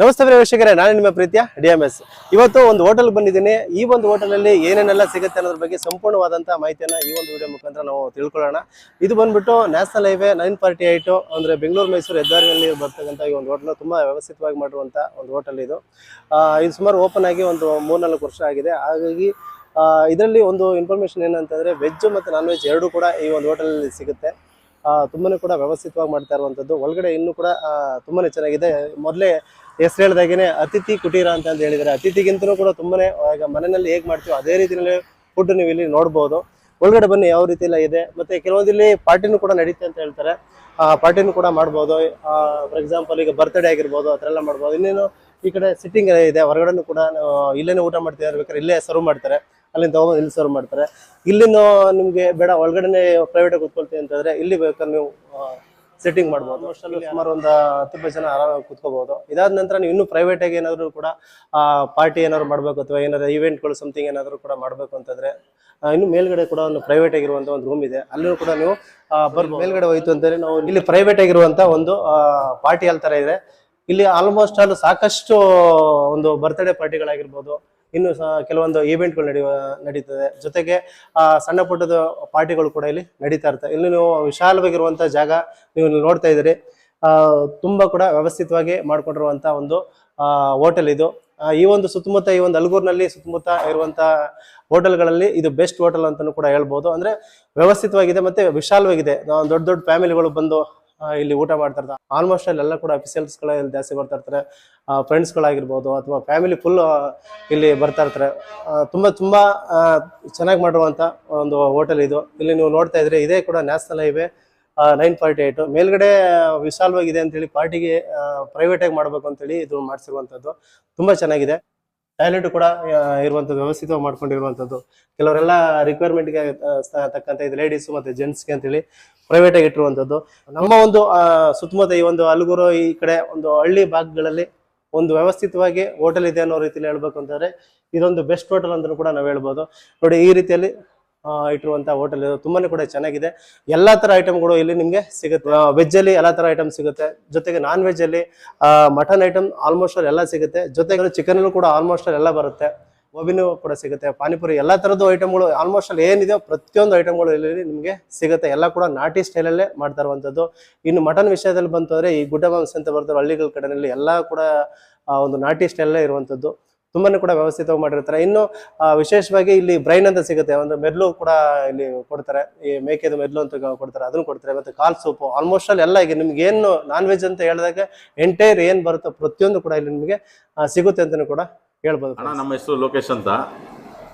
ನಮಸ್ತೆ ವೀಕ್ಷಕರೇ, ನಾನು ನಿಮ್ಮ ಪ್ರೀತಿಯ ಡಿ ಎಂ ಎಸ್. ಇವತ್ತು ಒಂದು ಹೋಟೆಲ್ ಬಂದಿದ್ದೀನಿ. ಈ ಒಂದು ಹೋಟೆಲಲ್ಲಿ ಏನೇನೆಲ್ಲ ಸಿಗುತ್ತೆ ಅನ್ನೋದ್ರ ಬಗ್ಗೆ ಸಂಪೂರ್ಣವಾದಂತಹ ಮಾಹಿತಿಯನ್ನ ಈ ಒಂದು ವಿಡಿಯೋ ಮುಖಾಂತರ ನಾವು ತಿಳ್ಕೊಳ್ಳೋಣ. ಇದು ಬಂದ್ಬಿಟ್ಟು national highway nine forty eight ಅಂದ್ರೆ ಬೆಂಗಳೂರು, ಮೈಸೂರು, ಹೆದ್ದಾರಿಯಲ್ಲಿ ಬರ್ತಕ್ಕಂಥ ಈ ಒಂದು ಹೋಟೆಲ್ ತುಂಬಾ ವ್ಯವಸ್ಥಿತವಾಗಿ ಮಾಡಿರುವಂತ ಒಂದು ಹೋಟೆಲ್ ಇದು. ಇದು ಸುಮಾರು ಓಪನ್ ಆಗಿ ಒಂದು ಮೂರ್ನಾಲ್ಕು ವರ್ಷ ಆಗಿದೆ. ಹಾಗಾಗಿ ಇದರಲ್ಲಿ ಒಂದು ಇನ್ಫಾರ್ಮೇಶನ್ ಏನಂತಂದ್ರೆ ವೆಜ್ ಮತ್ತು ನಾನ್ ವೆಜ್ ಎರಡು ಕೂಡ ಈ ಒಂದು ಹೋಟೆಲಲ್ಲಿ ಸಿಗುತ್ತೆ. ತುಂಬಾನೇ ಕೂಡ ವ್ಯವಸ್ಥಿತವಾಗಿ ಮಾಡ್ತಾ ಇರುವಂಥದ್ದು ಒಳಗಡೆ ಇನ್ನು ಕೂಡ ತುಂಬಾನೇ ಚೆನ್ನಾಗಿದೆ. ಮೊದಲೇ ಹೆಸರು ಹೇಳಿದಾಗೇನೆ ಅತಿಥಿ ಕುಟೀರ ಅಂತ ಅಂತ ಹೇಳಿದ್ದಾರೆ. ಅತಿಥಿಗಿಂತನೂ ಕೂಡ ತುಂಬಾನೇ ಈಗ ಮನೆಯಲ್ಲಿ ಹೇಗೆ ಮಾಡ್ತೀವೋ ಅದೇ ರೀತಿಯಲ್ಲಿ ಫುಡ್ ನೀವು ಇಲ್ಲಿ ನೋಡ್ಬೋದು. ಒಳಗಡೆ ಬನ್ನಿ, ಯಾವ ರೀತಿ ಎಲ್ಲ ಇದೆ. ಮತ್ತೆ ಕೆಲವೊಂದಿಲ್ಲಿ ಪಾರ್ಟಿನೂ ಕೂಡ ನಡೀತೆ ಅಂತ ಹೇಳ್ತಾರೆ. ಆ, ಪಾರ್ಟಿನೂ ಕೂಡ ಮಾಡ್ಬೋದು. ಫಾರ್ ಎಕ್ಸಾಂಪಲ್ ಈಗ ಬರ್ತ್ಡೇ ಆಗಿರ್ಬೋದು, ಆ ಥರ ಎಲ್ಲ ಮಾಡ್ಬೋದು. ಇನ್ನೇನು ಈ ಕಡೆ ಸಿಟ್ಟಿಂಗ್ ಇದೆ. ಹೊರಗಡೆನೂ ಕೂಡ ಇಲ್ಲೇನೆ ಊಟ ಮಾಡ್ತಾ ಇರ್ಬೇಕಾದ್ರೆ ಇಲ್ಲೇ ಸರ್ವ್ ಮಾಡ್ತಾರೆ. ಅಲ್ಲಿಂದ ತಗೊಂಡು ಇಲ್ಲಿ ಸರ್ವ್ ಮಾಡ್ತಾರೆ. ಇಲ್ಲಿನೂ ನಿಮ್ಗೆ ಬೇಡ ಒಳಗಡೆನೆ ಪ್ರೈವೇಟ್ ಕೂತ್ಕೊಳ್ತೀವಿ ಅಂತಂದ್ರೆ ಇಲ್ಲಿ ಬೇಕಾದ್ರೆ ನೀವು ಸೆಟ್ಟಿಂಗ್ ಮಾಡ್ಬೋದು. ಅಷ್ಟಲ್ಲಿ ಸುಮಾರು ಒಂದು ಹತ್ತು ಜನ ಆರಾಮಾಗಿ ಕೂತ್ಕೋಬಹುದು ಇದಾದ ನಂತರ ನೀವು ಇನ್ನೂ ಪ್ರೈವೇಟ್ ಆಗಿ ಏನಾದ್ರು ಕೂಡ ಪಾರ್ಟಿ ಏನಾದ್ರು ಮಾಡ್ಬೇಕು ಅಥವಾ ಏನಾದ್ರು ಇವೆಂಟ್ಗಳು ಸಮಥಿಂಗ್ ಏನಾದ್ರು ಕೂಡ ಮಾಡ್ಬೇಕು ಅಂತಂದ್ರೆ ಇನ್ನು ಮೇಲ್ಗಡೆ ಕೂಡ ಒಂದು ಪ್ರೈವೇಟ್ ಆಗಿರುವಂತ ಒಂದು ರೂಮ್ ಇದೆ. ಅಲ್ಲೂ ಕೂಡ ನೀವು ಬರ್ ಮೇಲ್ಗಡೆ ಹೋಯ್ತು ಅಂತಂದ್ರೆ ನಾವು ಇಲ್ಲಿ ಪ್ರೈವೇಟ್ ಆಗಿರುವಂತ ಒಂದು ಪಾರ್ಟಿ ಹಾಲ್ ತರ ಇದೆ. ಇಲ್ಲಿ ಆಲ್ಮೋಸ್ಟ್ ಆಲ್ ಸಾಕಷ್ಟು ಒಂದು ಬರ್ತ್ಡೇ ಪಾರ್ಟಿಗಳಾಗಿರ್ಬೋದು ಇನ್ನು ಕೆಲವೊಂದು ಈವೆಂಟ್ಗಳು ನಡೆಯುವ, ನಡೀತದೆ. ಜೊತೆಗೆ ಸಣ್ಣ ಪುಟ್ಟದ ಪಾರ್ಟಿಗಳು ಕೂಡ ಇಲ್ಲಿ ನಡೀತಾ ಇರ್ತವೆ ಇಲ್ಲಿ ನೀವು ವಿಶಾಲವಾಗಿರುವಂತಹ ಜಾಗ ನೀವು ನೋಡ್ತಾ ಇದ್ದೀರಿ. ತುಂಬಾ ಕೂಡ ವ್ಯವಸ್ಥಿತವಾಗಿ ಮಾಡ್ಕೊಂಡಿರುವಂತಹ ಒಂದು ಹೋಟೆಲ್ ಇದು. ಈ ಒಂದು ಸುತ್ತಮುತ್ತ, ಈ ಒಂದು ಅಲ್ಗೂರ್ನಲ್ಲಿ ಸುತ್ತಮುತ್ತ ಇರುವಂತ ಹೋಟೆಲ್ಗಳಲ್ಲಿ ಇದು ಬೆಸ್ಟ್ ಹೋಟೆಲ್ ಅಂತಾನೂ ಕೂಡ ಹೇಳ್ಬೋದು. ಅಂದ್ರೆ ವ್ಯವಸ್ಥಿತವಾಗಿದೆ ಮತ್ತೆ ವಿಶಾಲವಾಗಿದೆ. ದೊಡ್ಡ ದೊಡ್ಡ ಫ್ಯಾಮಿಲಿಗಳು ಬಂದು ಇಲ್ಲಿ ಊಟ ಮಾಡ್ತಾ ಇರ್ತಾರೆ. ಆಲ್ಮೋಸ್ಟ್ ಎಲ್ಲ ಕೂಡ ಅಫಿಷಿಯಲ್ಸ್ಗಳ ಇಲ್ಲಿ ಜಾಸ್ತಿ ಬರ್ತಾ ಇರ್ತಾರೆ. ಫ್ರೆಂಡ್ಸ್ ಗಳಾಗಿರ್ಬೋದು ಅಥವಾ ಫ್ಯಾಮಿಲಿ ಫುಲ್ ಇಲ್ಲಿ ಬರ್ತಾ ಇರ್ತಾರೆ. ತುಂಬಾ ತುಂಬಾ ಚೆನ್ನಾಗಿ ಮಾಡಿರುವಂತ ಒಂದು ಹೋಟೆಲ್ ಇದು. ಇಲ್ಲಿ ನೀವು ನೋಡ್ತಾ ಇದ್ರೆ ಇದೇ ಕೂಡ national highway nine forty eight ಮೇಲ್ಗಡೆ ವಿಶಾಲವಾಗಿದೆ ಅಂತೇಳಿ ಪಾರ್ಟಿಗೆ ಪ್ರೈವೇಟ್ ಆಗಿ ಮಾಡ್ಬೇಕು ಅಂತೇಳಿ ಇದು ಮಾಡಿಸಿರುವಂತದ್ದು. ತುಂಬಾ ಚೆನ್ನಾಗಿದೆ. ಟಾಯ್ಲೆಟ್ ಕೂಡ ಇರುವಂತದ್ದು, ವ್ಯವಸ್ಥಿತವಾಗಿ ಮಾಡ್ಕೊಂಡಿರುವಂತದ್ದು. ಕೆಲವರೆಲ್ಲ ರಿಕ್ವೈರ್ಮೆಂಟ್ಗೆ ತಕ್ಕಂತ ಇದು ಲೇಡೀಸ್ ಮತ್ತೆ ಜೆಂಟ್ಸ್ಗೆ ಅಂತೇಳಿ ಪ್ರೈವೇಟ್ ಆಗಿ ಇಟ್ಟಿರುವಂತದ್ದು. ನಮ್ಮ ಒಂದು ಸುತ್ತಮುತ್ತ ಈ ಒಂದು ಅಲುಗುರು ಈ ಕಡೆ ಒಂದು ಹಳ್ಳಿ ಭಾಗಗಳಲ್ಲಿ ಒಂದು ವ್ಯವಸ್ಥಿತವಾಗಿ ಹೋಟೆಲ್ ಇದೆ ಅನ್ನೋ ರೀತಿಯಲ್ಲಿ ಹೇಳ್ಬೇಕು ಅಂತಂದ್ರೆ, ಇದೊಂದು ಬೆಸ್ಟ್ ಹೋಟೆಲ್ ಅಂತ ಕೂಡ ನಾವು ಹೇಳ್ಬೋದು. ನೋಡಿ, ಈ ರೀತಿಯಲ್ಲಿ ಇಟ್ಟಿರುವಂಥ ಹೋಟೆಲ್ ಇದು ತುಂಬಾನೇ ಕೂಡ ಚೆನ್ನಾಗಿದೆ. ಎಲ್ಲಾ ತರ ಐಟಮ್ಗಳು ಇಲ್ಲಿ ನಿಮ್ಗೆ ಸಿಗುತ್ತೆ. ವೆಜ್ ಅಲ್ಲಿ ಎಲ್ಲಾ ತರ ಐಟಮ್ ಸಿಗುತ್ತೆ. ಜೊತೆಗೆ ನಾನ್ ವೆಜ್ ಅಲ್ಲಿ ಮಟನ್ ಐಟಮ್ ಆಲ್ಮೋಸ್ಟ್ ಎಲ್ಲ ಸಿಗುತ್ತೆ. ಜೊತೆಗೆ ಚಿಕನ್ ಕೂಡ ಆಲ್ಮೋಸ್ಟ್ ಎಲ್ಲ ಬರುತ್ತೆ. ಗೋಬಿನೂ ಕೂಡ ಸಿಗುತ್ತೆ. ಪಾನಿಪುರಿ ಎಲ್ಲ ಥರದ್ದು ಐಟಮ್ಗಳು ಆಲ್ಮೋಸ್ಟ್ ಅಲ್ಲಿ ಏನಿದೆ ಪ್ರತಿಯೊಂದು ಐಟಮ್ಗಳು ಇಲ್ಲಿ ನಿಮಗೆ ಸಿಗುತ್ತೆ. ಎಲ್ಲ ಕೂಡ ನಾಟಿ ಸ್ಟೈಲಲ್ಲೇ ಮಾಡ್ತಾ ಇರುವಂತದ್ದು. ಇನ್ನು ಮಟನ್ ವಿಷಯದಲ್ಲಿ ಬಂತು ಅಂದ್ರೆ ಈ ಗುಡ್ಡ ಮಾಂಸ ಅಂತ ಬರ್ತಾರೆ ಹಳ್ಳಿಗಳ ಕಡೆಯಲ್ಲಿ ಎಲ್ಲ ಕೂಡ ಒಂದು ನಾಟಿ ಸ್ಟೈಲಲ್ಲೇ ಇರುವಂತದ್ದು. ತುಂಬಾನೇ ಕೂಡ ವ್ಯವಸ್ಥಿತವಾಗಿ ಮಾಡಿರ್ತಾರೆ. ಇನ್ನು ವಿಶೇಷವಾಗಿ ಇಲ್ಲಿ ಬ್ರೈನ್ ಅಂತ ಸಿಗುತ್ತೆ. ಒಂದು ಮೆದ್ಲು ಕೂಡ ಇಲ್ಲಿ ಕೊಡ್ತಾರೆ. ಈ ಮೇಕೆದು ಮೆದ್ಲು ಅಂತ ಕೊಡ್ತಾರೆ. ಅದನ್ನು ಕೊಡ್ತಾರೆ. ಮತ್ತೆ ಕಾಲ್ ಸೂಪು. ಆಲ್ಮೋಸ್ಟ್ ಅಲ್ಲಿ ಎಲ್ಲ ಈಗ ನಿಮ್ಗೆ ಏನು ನಾನ್ ವೆಜ್ ಅಂತ ಹೇಳಿದಾಗ ಎಂಟೈರ್ ಏನು ಬರುತ್ತೋ ಪ್ರತಿಯೊಂದು ಕೂಡ ಇಲ್ಲಿ ನಿಮಗೆ ಸಿಗುತ್ತೆ ಅಂತಲೂ ಕೂಡ ಹೇಳ್ಬೋದು ಅಣ್ಣ ನಮ್ಮ ಹೆಸರು ಲೋಕೇಶ್ ಅಂತ.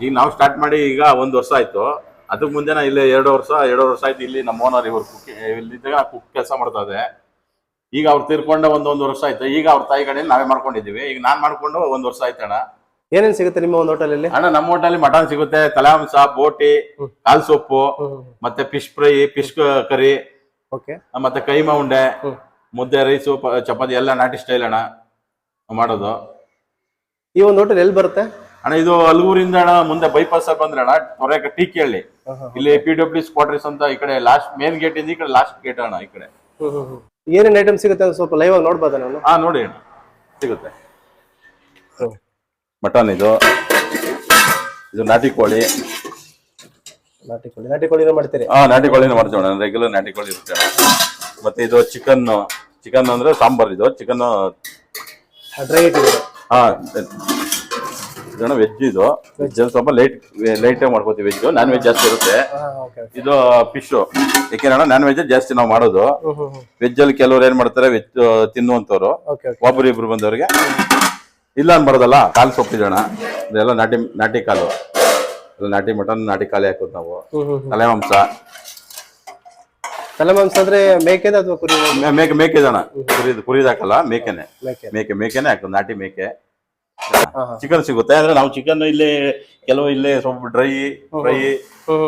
ಈಗ ನಾವು ಸ್ಟಾರ್ಟ್ ಮಾಡಿ ಈಗ ಒಂದು ವರ್ಷ ಆಯ್ತು. ಅದಕ್ಕೆ ಮುಂದೆನ ಇಲ್ಲಿ ಎರಡು ವರ್ಷ ಎರಡು ವರ್ಷ ಆಯ್ತು ಇಲ್ಲಿ ನಮ್ಮ ಓನರ್ ಇವರು ಕುಕ್ ಇಲ್ಲಿದ್ದಾಗ ಕುಕ್ ಕೆಲಸ ಮಾಡ್ತಾ ಇದೆ ಈಗ ಅವ್ರು ತೀರ್ಕೊಂಡ ಒಂದೊಂದು ಒಂದು ವರ್ಷ ಆಯ್ತು. ಈಗ ಅವ್ರ ತಾಯಿ ಕಡೆಯಲ್ಲಿ ನಾವೇ ಮಾಡ್ಕೊಂಡಿದ್ದೀವಿ. ಈಗ ನಾನು ಮಾಡ್ಕೊಂಡು ಒಂದು ವರ್ಷ ಆಯ್ತು ಅಣ್ಣ. ಏನೇನು ಸಿಗುತ್ತೆ ನಿಮ್ಮ ಒಂದು ಹೋಟೆಲಲ್ಲಿ ಅಣ್ಣ ನಮ್ಮ ಹೋಟೆಲ್ ಮಟನ್ ಸಿಗುತ್ತೆ ತಲಾಂಸ ಬೋಟಿ ಕಾಲ್ ಸೊಪ್ಪು ಮತ್ತೆ fish fry fish curry okay. ಮತ್ತೆ ಕೈಮಾ ಉಂಡೆ. ಮುದ್ದೆ ರೈಸು ಚಪಾತಿ ಎಲ್ಲ ನಾಟಿ ಸ್ಟೈಲ್ ಅಣ್ಣ. ಮಾಡೋದು. ಈ ಒಂದು ಹೋಟೆಲ್ ಎಲ್ಲಿ ಬರುತ್ತೆ? ಅಣ್ಣ ಇದು ಅಲ್ಗೂರಿಂದ ಅಣ್ಣ ಮುಂದೆ ಬೈಪಾಸ್ ಬಂದ್ರೆ ಅಣ್ಣ ತೊರೆಕ ಟೀ ಕೇಳಿ. ಇಲ್ಲಿ ಪಿ ಡಬ್ಲ್ಯೂ ಕ್ವಾರ್ಟರ್ಸ್ ಅಂತ ಈ ಕಡೆ ಲಾಸ್ಟ್ ಮೇನ್ ಗೇಟ್ ಇಂದ ಈ ಕಡೆ ಲಾಸ್ಟ್ ಗೇಟ್ ಅಣ್ಣ ಈ ಕಡೆ. ಏನೇನ್ ಐಟಮ್ ಸಿಗುತ್ತೆ? ಅಂತ ಸ್ವಲ್ಪ ಲೈವ್ ಆಗಿ ನೋಡ್ಬೋದ ನಾನು? ಹಾ ನೋಡಿ ಅಣ್ಣ. ಸಿಗುತ್ತೆ. ಮಟನ್ ಇದು. ಇದು ನಾಟಿ ಕೋಳಿ. ನಾಟಿ ಕೋಳಿ. ನಾಟಿ ಕೋಳಿನೂ ಮಾಡ್ತೀರಿ? ಹಾ ನಾಟಿ ಕೋಳಿನ ಮಾಡ್ತೀವಿ ಅಣ್ಣ. ರೆಗ್ಯುಲರ್ ನಾಟಿ ಕೋಳಿ ಇರುತ್ತೆ ಅಣ್ಣ. ಮತ್ತೆ ಇದು ಚಿಕನ್ ಚಿಕನ್ ಅಂದ್ರೆ ಸಾಂಬಾರ್ ಇದು. ಚಿಕನ್ ಡ್ರೈ ಇಟ್ಟಿದ್ದೀರಿ ಹಾ ಇದನ್ನ ವೆಜ್ ಇದು. ವೆಜ್ ಸ್ವಲ್ಪ ಲೈಟ್ ಲೈಟ್ ಮಾಡ್ಕೋತೀವಿ ವೆಜ್ ನಾನ್ ವೆಜ್ ಜಾಸ್ತಿ ಇರುತ್ತೆ. ಇದು ಫಿಶ್ ಯಾಕೆಂದ್ರೆ ನಾನ್ ವೆಜ್ ಜಾಸ್ತಿ ನಾವು ಮಾಡೋದು. ವೆಜ್ ಅಲ್ಲಿ ಕೆಲವ್ರು ಏನ್ ಮಾಡ್ತಾರೆ ವೆಜ್ ತಿನ್ನುವಂತವ್ರು ಒಬ್ರು ಇಬ್ರು ಬಂದವ್ರಿಗೆ. ಇಲ್ಲ ಅನ್ಬಾರ್ದಲ್ಲ ಕಾಲು ಸೊಪ್ಪಿದಣ ಇದೆಲ್ಲ ನಾಟಿ ನಾಟಿ ಕಾಲು. ನಾಟಿ ಮಟನ್ ನಾಟಿ ಕಾಲಿ ಹಾಕೋದು ನಾವು. ತಲೆ ಮಾಂಸ. ತಲೆ ಮಾಂಸ ಅಂದ್ರೆ ಮೇಕೆದ ಅಥವಾ ಕುರಿ ಮೇ- ಮೇಕೆ ಮೇಕೆ ಇದಣ ಕುರಿದು ಕುರಿದು ಹಾಕಲ್ಲ ಮೇಕೆನೆ. ಮೇಕೆ. ಮೇಕೆ ಮೇಕೆನೆ ಹಾಕೋದು ನಾಟಿ ಮೇಕೆ. ಹಾ ಹಾ. ಚಿಕನ್ ಸಿಗುತ್ತೆ ಅಂದ್ರೆ ನಾವು ಚಿಕನ್ ಇಲ್ಲಿ ಕೆಲವು ಇಲ್ಲಿ ಸ್ವಲ್ಪ ಡ್ರೈ ಫ್ರೈ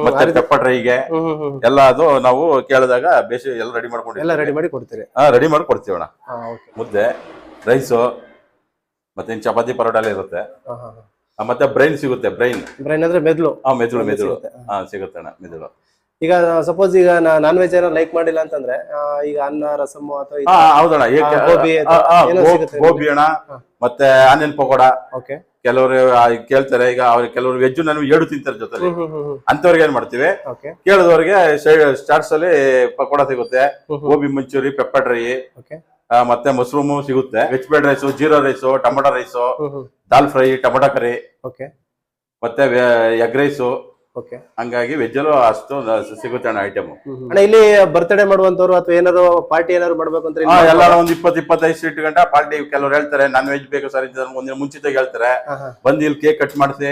ಮತ್ತೆ ದಪ್ಪ ಡ್ರೈಗೆ. ಹ್ಮ್ ಹ್ಮ್ ಹ್ಮ್. ಎಲ್ಲ ಅದು ನಾವು ಕೇಳಿದಾಗ ಬೇಸಿ ಎಲ್ಲ ರೆಡಿ ಮಾಡ್ಕೊಂಡಿದ್ದೀವಿ ಎಲ್ಲ ರೆಡಿ ಮಾಡಿ ಕೊಡ್ತೀವಿ ಹಾ ರೆಡಿ ಮಾಡಿ ಕೊಡ್ತೀವಣ್ಣ ಹಾ ಓಕೆ ಮುದ್ದೆ ರೈಸು ಮತ್ತೆ ಚಪಾತಿ ಪರೋಟ ಎಲ್ಲ ಇರುತ್ತೆ. ಹಾ ಹಾ ಆ, ಮತ್ತೆ ಬ್ರೈನ್ ಸಿಗುತ್ತೆ ಬ್ರೈನ್. ಬ್ರೈನ್ ಅಂದ್ರೆ ಮೆದುಳು. ಆ ಮೆದುಳು ಮೆದುಳು. ಸಿಗುತ್ತೆ. ಹಾ. ಸಿಗುತ್ತೆ ಅಣ್ಣ ಮೆದುಳು. ಈಗ ಸಪೋಸ್ ಈಗ ನಾನ್ ವೆಜ್ ಏನೋ ಲೈಕ್ ಮಾಡಿಲ್ಲ ಅಂತಂದ್ರೆ ಈಗ ಅನ್ನ ರಸಮ್ ಅಥವಾ ಹೌದಣ್ಣ. ಗೋಬಿ ಅಣ್ಣ ಮತ್ತೆ ಆನಿಯನ್ ಪಕೋಡ. ಓಕೆ ಕೆಲವರು ಕೇಳ್ತಾರೆ ಈಗ ಅವ್ರಿಗೆ ಕೆಲವರು ವೆಜ್ ನಾನು ಎರಡು ತಿಂತಾರೆ ಜೊತೆ ಅಂತವ್ರಿಗೆ ಏನ್ ಮಾಡ್ತೀವಿ? ಕೇಳಿದವ್ರಿಗೆ ಸ್ಟಾರ್ಟ್ಸ್ ಅಲ್ಲಿ ಪಕೋಡ ಸಿಗುತ್ತೆ. Gobi Manchurian pepper dry okay ಮತ್ತೆ ಮಶ್ರೂಮ್ ಸಿಗುತ್ತೆ. Veg fried rice jeera rice tomato rice dal fry tomato curry okay ಮತ್ತೆ ಎಗ್ ರೈಸು ಓಕೆ ಹಂಗಾಗಿ ವೆಜ್ ಅಲ್ಲೂ ಅಷ್ಟು ಸಿಗುತ್ತೆ ಅಣ್ಣ ಐಟಮ್ ಅಣ್ಣ ಇಲ್ಲಿ ಬರ್ತ್ಡೇ ಮಾಡುವಂತವ್ರು ಅಥವಾ ಏನಾದ್ರು ಪಾರ್ಟಿ ಏನಾದ್ರು ಮಾಡ್ಬೇಕು ಅಂತ ಹಾ ಎಲ್ಲಾರು ಒಂದ್ ಇಪ್ಪತ್ ಇಪ್ಪತ್ತೈದು ಸೀಟ್ ಗಂಟೆ ಪಾರ್ಟಿ ಕೆಲವ್ರು ಹೇಳ್ತಾರೆ ನಾನ್ ವೆಜ್ ಬೇಕು ಸರ್ ಒಂದಿನ ಮುಂಚಿತ ಹೇಳ್ತಾರೆ. ಬಂದು ಇಲ್ಲಿ ಕೇಕ್ ಕಟ್ ಮಾಡಿಸಿ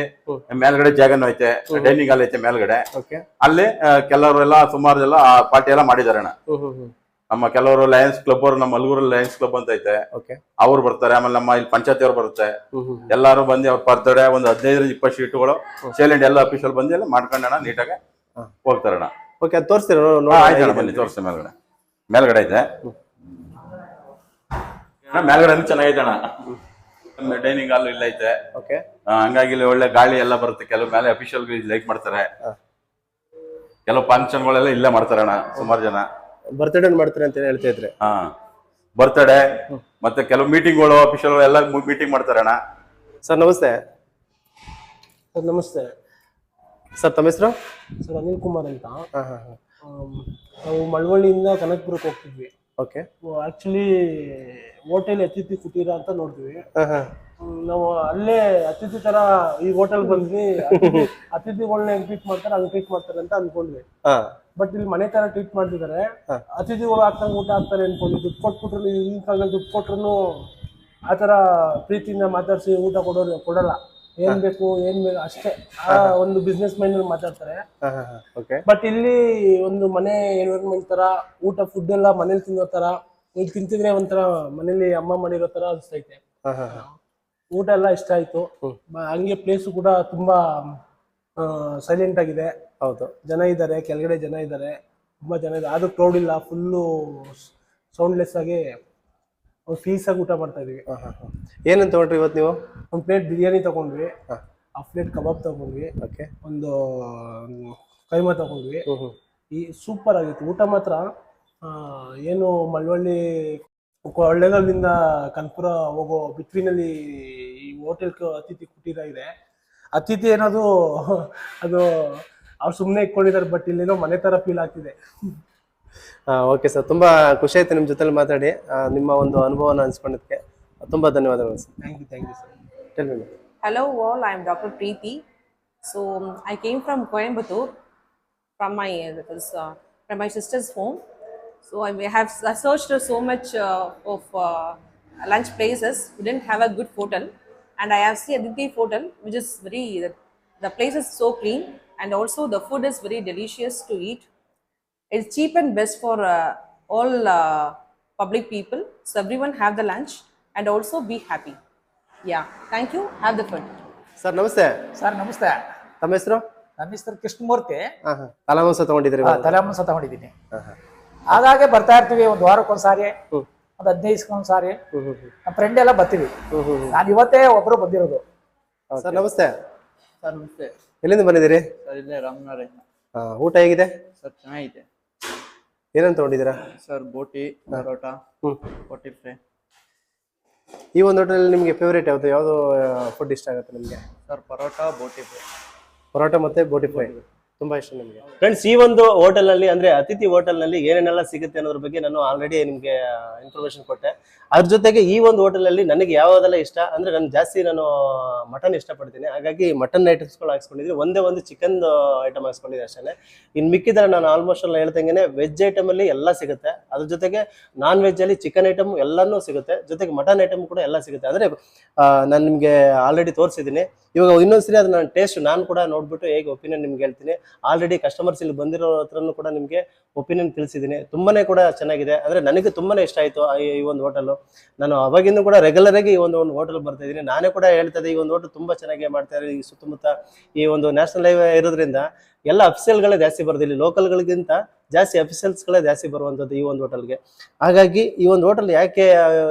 ಮೇಲ್ಗಡೆ ಜಾಗನೂ ಐತೆ ಡೈನಿಂಗ್ ಹಾಲ್ ಐತೆ ಮೇಲ್ಗಡೆ. ಓಕೆ ಅಲ್ಲಿ ಕೆಲವರೆಲ್ಲ ಸುಮಾರು ಎಲ್ಲ ಪಾರ್ಟಿ ಎಲ್ಲ ಮಾಡಿದಾರೆ ಅಣ್ಣ. ಹ್ಮ್ ಹ್ಮ್ ಹ್ಮ್. ನಮ್ಮ ಕೆಲವರು ಲಯನ್ಸ್ ಕ್ಲಬ್ ಅವರು ನಮ್ಮ ಮಲಗೂರು ಲಯನ್ಸ್ ಕ್ಲಬ್ ಅಂತ ಐತೆ. ಓಕೆ ಅವ್ರು ಬರ್ತಾರೆ ಆಮೇಲೆ ನಮ್ಮ ಇಲ್ಲಿ ಪಂಚಾಯತಿ ಅವ್ರು ಬರುತ್ತೆ. ಎಲ್ಲಾರು ಬಂದು ಅವ್ರ ಬರ್ತಡೆ ಒಂದು ಹದಿನೈದು ಇಪ್ಪತ್ತು ಶೀಟ್ಗಳು ಸೇಲೆಂಡ್ ಎಲ್ಲ ಅಫಿಷಿಯಲ್ ಬಂದು ಎಲ್ಲ ಮಾಡ್ಕೊಂಡಣ ನೀಟಾಗಿ. ಹೋಗ್ತಾರಣ ಓಕೆ ಅದು ತೋರಿಸ್ತೀರ? ಆಯ್ತಣ್ಣ ಬನ್ನಿ ತೋರಿಸಿ ಮೇಲ್ಗಡೆ. ಮೇಲ್ಗಡೆ ಐತೆ ಅಣ್ಣ, ಮೇಲ್ಗಡೆ ಚೆನ್ನಾಗೈತೆ ಅಣ್ಣ. ಡೈನಿಂಗ್ ಹಾಲ್ ಇಲ್ಲ ಐತೆ. ಹಂಗಾಗಿ ಇಲ್ಲಿ ಒಳ್ಳೆ ಗಾಳಿ ಎಲ್ಲ ಬರುತ್ತೆ. ಕೆಲವು ಮೇಲೆ ಅಫಿಷಿಯಲ್ ಲೈಕ್ ಮಾಡ್ತಾರೆ. ಕೆಲವು ಫಂಕ್ಷನ್ಗಳೆಲ್ಲ ಇಲ್ಲೇ ಮಾಡ್ತಾರೆ ಅಣ್ಣ ಸುಮಾರು ಜನ. ಬರ್ತ್ಡೇ ಮಾಡ್ತಾರೆ ಅಂತ ಹೇಳ್ತಾ ಇದ್ರೆ? ಹಾ ಬರ್ತ್ಡೇ ಮತ್ತೆ ಕೆಲವು ಮೀಟಿಂಗ್ಗಳು ಅಫಿಷಿಯಲ್ ಎಲ್ಲ ಮೀಟಿಂಗ್ ಮಾಡ್ತಾರೆ ಅಣ್ಣ. ಸರ್ ನಮಸ್ತೆ. ಸರ್ ನಮಸ್ತೆ. ಸರ್ ತಮ್ಮ ಹೆಸರು? ಸರ್ ಅನಿಲ್ ಕುಮಾರ್ ಅಂತ. ಹಾಂ ಹಾಂ ಹಾಂ. ಆಮ್, ನಾವು ಮಳವಳ್ಳಿಯಿಂದ ಕನಕಪುರಕ್ಕೆ ಹೋಗ್ತಿದ್ವಿ. ಓಕೆ ಆಕ್ಚುಲಿ ಹೋಟೆಲ್ ಅತಿಥಿ ಕುಟೀರ ಅಂತ ನೋಡಿದ್ವಿ ಹಾಂ ಹಾಂ. ನಾವು ಅಲ್ಲೇ ಅತಿಥಿ ತರ ಈ ಹೋಟೆಲ್ ಬಂದ್ವಿ. ಅತಿಥಿ ಅತಿಥಿಗಳನ್ನ ಹೆಂಗ್ ಟ್ರೀಟ್ ಮಾಡ್ತಾರೆ ಹಂಗ್ ಟ್ರೀಟ್ ಮಾಡ್ತಾರೆ ಅಂತ ಅನ್ಕೊಂಡ್ವಿ ಹಾಂ. ಬಟ್ ಇಲ್ಲಿ ಮನೆ ತರ ಟ್ರೀಟ್ ಮಾಡ್ತಿದ್ದಾರೆ. ಅತಿಥಿಗಳು ಹಾಕ್ತಂಗ್ ಊಟ ಹಾಕ್ತಾರೆ ಅನ್ಕೊಂಡು ದುಡ್ಡು ಕೊಟ್ಬಿಟ್ರು ಈಗಿನ ಕಾಲದಲ್ಲಿ ದುಡ್ಡು ಕೊಟ್ರು ಆ ತರ ಪ್ರೀತಿಯಿಂದ ಮಾತಾಡ್ಸಿ ಊಟ ಕೊಡೋರು ಕೊಡಲ್ಲ. ಏನ್ ಬೇಕು ಏನ್ ಬೇಕು ಅಷ್ಟೇ. ಆ ಒಂದು ಬಿಸ್ನೆಸ್ ಮೈಂಡ್ ಮಾತಾಡ್ತಾರೆ. ಹಾಂ ಓಕೆ ಬಟ್ ಇಲ್ಲಿ ಒಂದು ಮನೆ ಎನ್ವೈರನ್ಮೆಂಟ್ ತರ ಊಟ ಫುಡ್ ಎಲ್ಲ ಮನೇಲಿ ತಿನ್ನೋ ತರ ಇಲ್ಲಿ ತಿಂತಿದ್ರೆ ಒಂಥರ ಮನೇಲಿ ಅಮ್ಮ ಮಾಡಿರೋ ತರ ಅನಿಸ್ತೈತೆ. ಊಟ ಎಲ್ಲ ಇಷ್ಟ ಆಯ್ತು. ಹಂಗೆ ಪ್ಲೇಸ್ ಕೂಡ ತುಂಬಾ ಸೈಲೆಂಟ್ ಆಗಿದೆ. ಹೌದು. ಜನ ಇದ್ದಾರೆ ಕೆಳಗಡೆ ಜನ ಇದ್ದಾರೆ. ತುಂಬ ಜನ ಇದೆ ಆದರೂ ಕ್ರೌಡ್ ಇಲ್ಲ ಫುಲ್ಲು ಸೌಂಡ್ಲೆಸ್ ಆಗಿ ಫೀಸ್ ಆಗಿ ಊಟ ಮಾಡ್ತಾ ಇದೀವಿ ಹಾಂ ಹಾಂ ಹಾಂ. ಏನಂತ ತಗೊಂಡ್ರಿ ಇವತ್ತು ನೀವು? ಒಂದು ಪ್ಲೇಟ್ ಬಿರಿಯಾನಿ ತಗೊಂಡ್ವಿ. ಆ ಹಾಫ್ ಪ್ಲೇಟ್ ಕಬಾಬ್ ತಗೊಂಡ್ವಿ. ಓಕೆ ಒಂದು ಕೈಮಾ ತಗೊಂಡ್ವಿ. ಈ ಸೂಪರ್ ಆಗಿತ್ತು. ಊಟ ಮಾತ್ರ ಏನು ಮಳವಳ್ಳಿ ಕೊಳ್ಳೇಗಾಲದಿಂದ ಕನ್ಪುರ ಹೋಗೋ ಬಿಟ್ವೀನ್ ಅಲ್ಲಿ ಈ ಹೋಟೆಲ್ ಅತಿಥಿ ಕುಟೀರ ಇದೆ. ಅತಿಥಿ ಏನದು ಅದು ಅವ್ರು ಸುಮ್ಮನೆ ಇಟ್ಕೊಂಡಿದ್ದಾರೆ ಬಟ್ ಇಲ್ಲಿನೋ ಮನೆ ತರ ಫೀಲ್ ಆಗ್ತಿದೆ. ಓಕೆ ಸರ್ ತುಂಬಾ ಖುಷಿ ಆಯ್ತು ನಿಮ್ಮ ಜೊತೆ ಮಾತಾಡಿ. ನಿಮ್ಮ ಒಂದು ಅನುಭವನ ಅನ್ಸ್ಕೊಂಡಿದ್ದಕ್ಕೆ ತುಂಬಾ ಧನ್ಯವಾದಗಳು sir thank you thank you sir tell me hello well I am doctor Preethi so I came from Coimbatore from my from my sister's home so I have search so much of lunch places we went have a good hotel and I have see Aditi hotel which is very the place is so clean and also the food is very delicious to eat. It's cheap and best for uh, all uh, public people. So everyone have the lunch and also be happy. Yeah, thank you. Have the food. Sir ನಮಸ್ತೆ sir ನಮಸ್ತೆ ತಮ್ಮ ಹೆಸರು ನನ್ನ ಹೆಸರು ಕೃಷ್ಣಮೂರ್ತಿ ಹಾಂ ಹಾಂ ಕಲಾವಂಶ ತೊಗೊಂಡಿದ್ದೀರಿ ಆ, ತಲೆಮಾಂಸ ತಗೊಂಡಿದ್ದೀನಿ ಹಾಂ ಹಾಂ ಬರ್ತಾ ಇರ್ತೀವಿ ಒಂದು ವಾರಕ್ಕೊಂದ್ಸಾರಿ ಹ್ಮ್. ಒಂದು ಹದಿನೈದು ಒಂದ್ಸಾರಿ ಹ್ಞೂ ಹ್ಞೂ ನಮ್ಮ ಫ್ರೆಂಡ್ ಎಲ್ಲ ಬರ್ತೀವಿ ಹ್ಞೂ ಹ್ಞೂ ನಾನು ಇವತ್ತೇ ಒಬ್ರು ಬಂದಿರೋದು ಸರ್ ನಮಸ್ತೆ ಸರ್ ನಮಸ್ತೆ ಎಲ್ಲಿಂದ ಬಂದಿದ್ದೀರಿ? ಸರ್ ಇಲ್ಲೇ ರಾಮನಾರಾಯಣ ಹಾಂ ಊಟ ಹೇಗಿದೆ? ಸರ್ ಚೆನ್ನಾಗಿದೆ. ಏನಂತ ತಗೊಂಡಿದ್ದೀರಾ? ಸರ್ ಬೋಟಿ ಪರೋಟ ಹ್ಞೂ ಬೋಟಿ ಫ್ರೈ. ಈ ಒಂದು ಹೋಟೆಲ್ ನಿಮಗೆ ಫೇವ್ರೇಟ್ ಯಾವುದು? ಯಾವುದು ಫುಡ್ ಇಷ್ಟ ಆಗುತ್ತೆ ನಿಮಗೆ? Sir parotta boti fry. Paratha ಮತ್ತೆ ಬೋಟಿ ಫ್ರೈ. ತುಂಬಾ ಇಷ್ಟ ನಿಮಗೆ. ಫ್ರೆಂಡ್ಸ್ ಈ ಒಂದು ಹೋಟೆಲ್ನಲ್ಲಿ ಅಂದ್ರೆ ಅತಿಥಿ ಹೋಟೆಲ್ನಲ್ಲಿ ಏನೇನೆಲ್ಲ ಸಿಗುತ್ತೆ ಅನ್ನೋದ್ರ ಬಗ್ಗೆ ನಾನು ಆಲ್ರೆಡಿ ನಿಮಗೆ ಇನ್ಫಾರ್ಮೇಶನ್ ಕೊಟ್ಟೆ. ಅದ್ರ ಜೊತೆಗೆ ಈ ಒಂದು ಹೋಟೆಲ್ ಅಲ್ಲಿ ನನಗೆ ಯಾವ್ದೆಲ್ಲ ಇಷ್ಟ ಅಂದ್ರೆ ನಾನು ಜಾಸ್ತಿ ನಾನು ಮಟನ್ ಇಷ್ಟಪಡ್ತೀನಿ. ಹಾಗಾಗಿ ಮಟನ್ ಐಟಮ್ಸ್ಗಳು ಹಾಕ್ಸ್ಕೊಂಡಿದ್ವಿ. ಒಂದೇ ಒಂದು ಚಿಕನ್ ಐಟಮ್ ಹಾಕ್ಸ್ಕೊಂಡಿದ್ದೆ ಅಷ್ಟೇ ಇನ್ನು ಮಿಕ್ಕಿದ್ರೆ ನಾನು ಆಲ್ಮೋಸ್ಟ್ ಎಲ್ಲ ಹೇಳ್ದಂಗೆ ವೆಜ್ ಐಟಮ್ ಅಲ್ಲಿ ಎಲ್ಲ ಸಿಗುತ್ತೆ. ಅದ್ರ ಜೊತೆಗೆ ನಾನ್ ವೆಜ್ ಅಲ್ಲಿ ಚಿಕನ್ ಐಟಮ್ ಎಲ್ಲಾನು ಸಿಗುತ್ತೆ. ಜೊತೆಗೆ ಮಟನ್ ಐಟಮ್ ಕೂಡ ಎಲ್ಲ ಸಿಗುತ್ತೆ. ಅಂದ್ರೆ ನಾನು ನಿಮಗೆ ಆಲ್ರೆಡಿ ತೋರಿಸಿದ್ದೀನಿ. ಇವಾಗ ಇನ್ನೊಂದ್ಸರಿ ಅದು ನಾನು ಟೇಸ್ಟ್ ನಾನು ಕೂಡ ನೋಡ್ಬಿಟ್ಟು ಹೇಗೆ ಒಪಿನಿಯನ್ ನಿಮ್ಗೆ ಹೇಳ್ತೀನಿ. ಆಲ್ರೆಡಿ ಕಸ್ಟಮರ್ಸ್ ಇಲ್ಲಿ ಬಂದಿರೋ ಹತ್ರನೂ ಕೂಡ ನಿಮಗೆ ಒಪಿನಿಯನ್ ತಿಳಿಸಿದ್ದೀನಿ. ತುಂಬಾನೇ ಕೂಡ ಚೆನ್ನಾಗಿದೆ. ಅಂದ್ರೆ ನನಗೆ ತುಂಬಾನೇ ಇಷ್ಟ ಆಯ್ತು ಈ ಒಂದು ಹೋಟೆಲ್ ನಾನು ಅವಾಗಿಂದ ಕೂಡ ರೆಗ್ಯುಲರ್ ಆಗಿ ಈ ಒಂದು ಒಂದು ಹೋಟೆಲ್ ಬರ್ತಾ ಇದ್ದೀನಿ. ನಾನೇ ಕೂಡ ಹೇಳ್ತದೆ ಈ ಒಂದು ಹೋಟೆಲ್ ತುಂಬಾ ಚೆನ್ನಾಗಿ ಮಾಡ್ತಾರೆ ಈ ಸುತ್ತಮುತ್ತ ಈ ಒಂದು ನ್ಯಾಷನಲ್ ಹೈವೇ ಇರೋದ್ರಿಂದ ಎಲ್ಲ ಅಫಿಸಿಯಲ್ಗಳೇ ಜಾಸ್ತಿ ಬರೋದು ಇಲ್ಲಿ ಲೋಕಲ್ಗಳಿಗಿಂತ ಜಾಸ್ತಿ ಅಫಿಸಿಯಲ್ಸ್ಗಳೇ ಜಾಸ್ತಿ ಬರುವಂಥದ್ದು ಈ ಒಂದು ಹೋಟೆಲ್ಗೆ ಹಾಗಾಗಿ ಈ ಒಂದು ಹೋಟೆಲ್ ಯಾಕೆ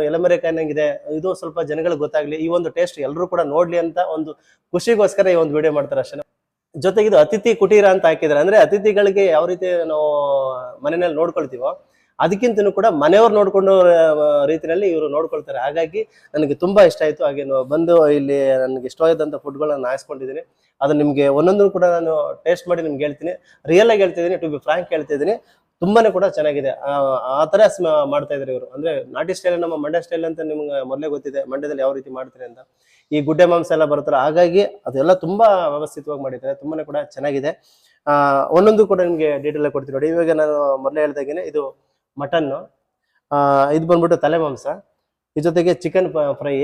ಎಲೆಮರೆ ಕಾಯಿನಂಗಿದೆ ಇದು ಸ್ವಲ್ಪ ಜನಗಳಿಗೆ ಗೊತ್ತಾಗ್ಲಿ. ಈ ಒಂದು ಟೇಸ್ಟ್ ಎಲ್ಲರೂ ಕೂಡ ನೋಡ್ಲಿ ಅಂತ ಒಂದು ಖುಷಿಗೋಸ್ಕರ ಈ ಒಂದು ವಿಡಿಯೋ ಮಾಡ್ತಾರೆ ಅಷ್ಟೇ. ಜೊತೆಗೆ ಇದು ಅತಿಥಿ ಕುಟೀರ ಅಂತ ಹಾಕಿದ್ರೆ ಅಂದ್ರೆ ಅತಿಥಿಗಳಿಗೆ ಯಾವ ರೀತಿ ನಾವು ಮನೆಯಲ್ಲಿ ನೋಡ್ಕೊಳ್ತೀವೋ ಅದಕ್ಕಿಂತನೂ ಕೂಡ ಮನೆಯವ್ರು ನೋಡ್ಕೊಂಡು ರೀತಿಯಲ್ಲಿ ಇವರು ನೋಡ್ಕೊಳ್ತಾರೆ. ಹಾಗಾಗಿ ನನಗೆ ತುಂಬಾ ಇಷ್ಟ ಆಯ್ತು. ಹಾಗೆ ಬಂದು ಇಲ್ಲಿ ನನಗೆ ಇಷ್ಟವಾದಂಥ ಫುಡ್ಗಳನ್ನ ಹಾಯಿಸ್ಕೊಂಡಿದ್ದೀನಿ. ಅದು ನಿಮಗೆ ಒಂದೊಂದು ಕೂಡ ನಾನು ಟೇಸ್ಟ್ ಮಾಡಿ ನಿಮ್ಗೆ ಹೇಳ್ತೀನಿ. ರಿಯಲ್ ಆಗಿ ಹೇಳ್ತಿದ್ದೀನಿ. ಟು ಬಿ ಫ್ರಾಂಕ್ ಹೇಳ್ತಿದ್ದೀನಿ. ತುಂಬಾನೇ ಕೂಡ ಚೆನ್ನಾಗಿದೆ. ಆ ತರ ಮಾಡ್ತಾ ಇದ್ದಾರೆ ಇವರು. ಅಂದ್ರೆ ನಾಟಿ ಸ್ಟೈಲ್ ನಮ್ಮ ಮಂಡ್ಯ ಸ್ಟೈಲ್ ಅಂತ ನಿಮ್ಗೆ ಮೊದಲೇ ಗೊತ್ತಿದೆ, ಮಂಡ್ಯದಲ್ಲಿ ಯಾವ ರೀತಿ ಮಾಡ್ತಾರೆ ಅಂತ. ಈ ಗುಡ್ಡೆ ಮಾಂಸ ಎಲ್ಲ ಬರ್ತಾರೆ ಹಾಗಾಗಿ ಅದೆಲ್ಲ ತುಂಬಾ ವ್ಯವಸ್ಥಿತವಾಗಿ ಮಾಡಿದ್ದಾರೆ. ತುಂಬಾನೇ ಕೂಡ ಚೆನ್ನಾಗಿದೆ. ಆ, ಒಂದೊಂದು ಕೂಡ ನಿಮ್ಗೆ ಡೀಟೇಲ್ ಕೊಡ್ತೀನಿ ನೋಡಿ. ಇವಾಗ ನಾನು ಮೊದಲೇ ಹೇಳ್ದಾಗೇನೆ ಇದು ಮಟನ್ನು. ಇದು ಬಂದ್ಬಿಟ್ಟು ತಲೆ ಮಾಂಸ. ಇದ್ರ ಜೊತೆಗೆ ಚಿಕನ್ ಫ್ರೈ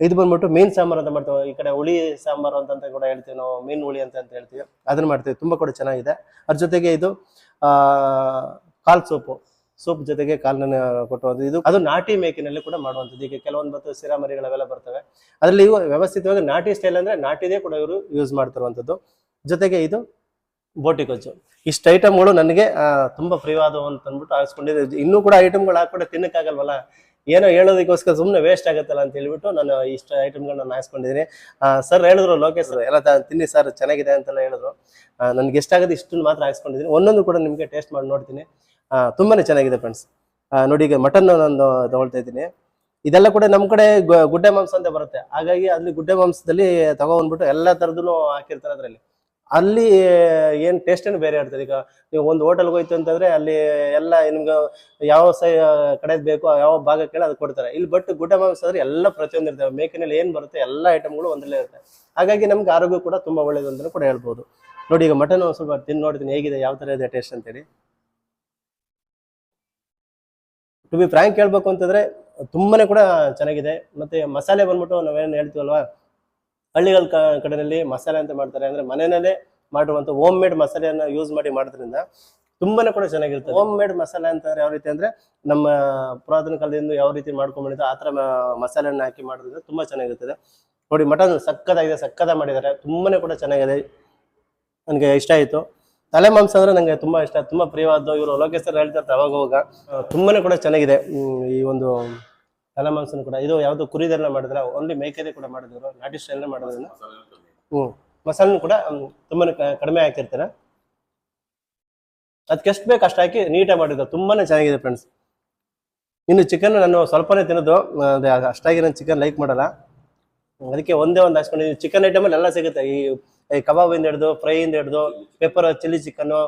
ಇದು ಬಂದ್ಬಿಟ್ಟು ಮೀನ್ ಸಾಂಬಾರ್ ಅಂತ ಮಾಡ್ತೀವಿ. ಈ ಕಡೆ ಹುಳಿ ಸಾಂಬಾರು ಅಂತ ಕೂಡ ಹೇಳ್ತೀವಿ ನಾವು. ಮೀನ್ ಹುಳಿ ಅಂತ ಅಂತ ಹೇಳ್ತೀವಿ. ಅದನ್ನ ಮಾಡ್ತೀವಿ. ತುಂಬಾ ಕೂಡ ಚೆನ್ನಾಗಿದೆ. ಅದ್ರ ಜೊತೆಗೆ ಇದು ಆ ಕಾಲ್ ಸೂಪು. ಸೂಪ್ ಜೊತೆಗೆ ಕಾಲನ್ನ ಕೊಟ್ಟುವಂಥದ್ದು. ಇದು ಅದು ನಾಟಿ ಮೇಕಿನಲ್ಲಿ ಕೂಡ ಮಾಡುವಂಥದ್ದು. ಈಗ ಕೆಲವೊಂದು ಬತ್ತು ಸಿರಾ ಮರಿಗಳವೆಲ್ಲ ಬರ್ತವೆ. ಅದರಲ್ಲಿ ಇವು ವ್ಯವಸ್ಥಿತವಾಗಿ ನಾಟಿ ಸ್ಟೈಲ್ ಅಂದ್ರೆ ನಾಟಿದೇ ಕೂಡ ಇವರು ಯೂಸ್ ಮಾಡ್ತಿರುವಂಥದ್ದು. ಜೊತೆಗೆ ಇದು ಬೋಟಿ ಗೊಜ್ಜು ಇಷ್ಟು ಐಟಮ್ಗಳು ನನಗೆ ತುಂಬ ಪ್ರಿಯವಾದವು ಅಂತ ಅಂದ್ಬಿಟ್ಟು ಹಾಕ್ಸ್ಕೊಂಡಿದ್ದೆ ಇನ್ನೂ ಕೂಡ ಐಟಮ್ಗಳು ಹಾಕ್ಬಿಟ್ಟು ತಿನ್ನಕ್ಕಾಗಲ್ವಲ್ಲ? ಏನೋ ಹೇಳೋದಕ್ಕೋಸ್ಕರ ಸುಮ್ಮನೆ ವೇಸ್ಟ್ ಆಗುತ್ತಲ್ಲ ಅಂತ ಹೇಳ್ಬಿಟ್ಟು ನಾನು ಇಷ್ಟು ಐಟಮ್ಗಳನ್ನ ನಾನು ಹಾಕ್ಸ್ಕೊಂಡಿದ್ದೀನಿ ಸರ್ ಹೇಳಿದ್ರು, ಲೋಕೇಶ್ ಸರ್ ಎಲ್ಲ ತಿನ್ನಿ ಸರ್ ಚೆನ್ನಾಗಿದೆ ಅಂತೆಲ್ಲ ಹೇಳಿದ್ರು. ನನಗೆ ಎಷ್ಟಾಗುತ್ತೆ ಇಷ್ಟನ್ನು ಮಾತ್ರ ಹಾಕ್ಸ್ಕೊಂಡಿದ್ದೀನಿ. ಒಂದೊಂದು ಕೂಡ ನಿಮಗೆ ಟೇಸ್ಟ್ ಮಾಡಿ ನೋಡ್ತೀನಿ. ತುಂಬಾನೇ ಚೆನ್ನಾಗಿದೆ ಫ್ರೆಂಡ್ಸ್ ನೋಡಿ ಈಗ ಮಟನ್ ನಾನು ತಗೊಳ್ತಾ ಇದ್ದೀನಿ. ಇದೆಲ್ಲ ಕೂಡ ನಮ್ಮ ಕಡೆ ಗುಡ್ಡೆ ಮಾಂಸ ಅಂತ ಬರುತ್ತೆ. ಹಾಗಾಗಿ ಅಲ್ಲಿ ಗುಡ್ಡೆ ಮಾಂಸದಲ್ಲಿ ತಗೊಂಡ್ಬಿಟ್ಟು ಎಲ್ಲ ಥರದ್ದು ಹಾಕಿರ್ತಾರೆ ಅದರಲ್ಲಿ. ಅಲ್ಲಿ ಏನ್ ಟೇಸ್ಟ್ ಏನು ಬೇರೆ ಇರ್ತದೆ? ಈಗ ನೀವು ಒಂದು ಹೋಟೆಲ್ಗೆ ಹೋಯ್ತು ಅಂತಂದ್ರೆ ಅಲ್ಲಿ ಎಲ್ಲ ನಿಮ್ಗೆ ಯಾವ ಸೈ ಕಡೆ ಬೇಕು ಯಾವ ಭಾಗ ಕೇಳಿ ಅದು ಕೊಡ್ತಾರೆ. ಇಲ್ಲಿ ಬಟ್ ಗುಡ್ಡ ಮಾಂಸ ಅಂದ್ರೆ ಎಲ್ಲ ಪ್ರತಿಯೊಂದು ಇರ್ತವೆ ಮೇಕಿನಲ್ಲಿ ಏನ್ ಬರುತ್ತೆ ಎಲ್ಲ ಐಟಮ್ಗಳು ಒಂದರಲ್ಲೇ ಇರುತ್ತೆ. ಹಾಗಾಗಿ ನಮ್ಗೆ ಆರೋಗ್ಯ ಕೂಡ ತುಂಬಾ ಒಳ್ಳೇದು ಅಂತಲೂ ಕೂಡ ಹೇಳ್ಬೋದು. ನೋಡಿ, ಈಗ ಮಟನ್ ಸ್ವಲ್ಪ ತಿಂದು ನೋಡ್ತೀನಿ ಹೇಗಿದೆ, ಯಾವ ತರ ಇದೆ ಟೇಸ್ಟ್ ಅಂತೇಳಿ ಟು ಬಿ ಫ್ರಾಂಕ್ ಹೇಳ್ಬೇಕು ಅಂತಂದ್ರೆ ತುಂಬಾನೇ ಕೂಡ ಚೆನ್ನಾಗಿದೆ. ಮತ್ತೆ ಮಸಾಲೆ ಬಂದ್ಬಿಟ್ಟು ನಾವೇನು ಹೇಳ್ತೀವಲ್ವಾ? ಹಳ್ಳಿಗಳ ಕಡೆಯಲ್ಲಿ ಮಸಾಲೆ ಅಂತ ಮಾಡ್ತಾರೆ. ಅಂದ್ರೆ ಮನೆಯಲ್ಲೇ ಮಾಡುವಂತ ಹೋಮ್ ಮೇಡ್ ಮಸಾಲೆಯನ್ನ ಯೂಸ್ ಮಾಡಿ ಮಾಡೋದ್ರಿಂದ ತುಂಬಾನೇ ಕೂಡ ಚೆನ್ನಾಗಿರುತ್ತೆ ಹೋಮ್ ಮೇಡ್ ಮಸಾಲೆ ಅಂತಂದ್ರೆ ಯಾವ ರೀತಿ ಅಂದ್ರೆ ನಮ್ಮ ಪುರಾತನ ಕಾಲದಿಂದ ಯಾವ ರೀತಿ ಮಾಡ್ಕೊಂಡ್ಬಂದಿದ್ದು ಆ ತರ ಮಸಾಲೆಯನ್ನ ಹಾಕಿ ಮಾಡೋದ್ರಿಂದ ತುಂಬಾ ಚೆನ್ನಾಗಿರ್ತದೆ. ನೋಡಿ ಮಟನ್ ಸಕ್ಕದಾಗಿದೆ ಸಕ್ಕದ ಮಾಡಿದ್ದಾರೆ. ತುಂಬಾನೇ ಕೂಡ ಚೆನ್ನಾಗಿದೆ. ನನಗೆ ಇಷ್ಟ ಆಯ್ತು. ತಲೆ ಮಾಂಸ ಅಂದ್ರೆ ನಂಗೆ ತುಂಬಾ ಇಷ್ಟ. ತುಂಬಾ ಪ್ರಿಯವಾದ ಇವರು ಲೋಕೇಶ್ ಸರ್ ಹೇಳ್ತಾ ಇರ್ತಾರೆ ಅವಾಗ. ಅವಾಗ ತುಂಬಾನೇ ಕೂಡ ಚೆನ್ನಾಗಿದೆ. ಈ ಒಂದು ತಲೆ ಮಾಂಸನು ಕೂಡ. ಇದು ಯಾವುದು ಕುರಿದೆಲ್ಲ ಮಾಡಿದ್ರೆ ಓನ್ಲಿ ಮೇಕೆದೆ ಕೂಡ ಮಾಡಿದ್ರು, ನಾಟಿ ಸ್ಟೈಲ್ ಮಾಡೋದ್ರಿಂದ ಹ್ಮ್. ಮಸಾಲೆನೂ ಕೂಡ ತುಂಬಾನೇ ಕಡಿಮೆ ಹಾಕಿರ್ತಾರೆ. ಅದಕ್ಕೆ ಎಷ್ಟು ಬೇಕು ಅಷ್ಟು ಹಾಕಿ ನೀಟಾಗಿ ಮಾಡಿದ್ರು ತುಂಬಾನೇ ಚೆನ್ನಾಗಿದೆ ಫ್ರೆಂಡ್ಸ್. ಇನ್ನು ಚಿಕನ್ ನಾನು ಸ್ವಲ್ಪನೇ ತಿನ್ನೋದು ಅಷ್ಟಾಗಿ ನಾನು ಚಿಕನ್ ಲೈಕ್ ಮಾಡಲ್ಲ. ಅದಕ್ಕೆ ಒಂದೇ ಒಂದು ಹಾಕ್ಸ್ಕೊಂಡಿದ್ದೀನಿ ಚಿಕನ್ ಐಟಮಲ್ಲಿ ಎಲ್ಲ ಸಿಗುತ್ತೆ. ಈ ಕಬಾಬಿಂದ ಹಿಡಿದು ಫ್ರೈಯಿಂದ ಹಿಡಿದು pepper chilli chicken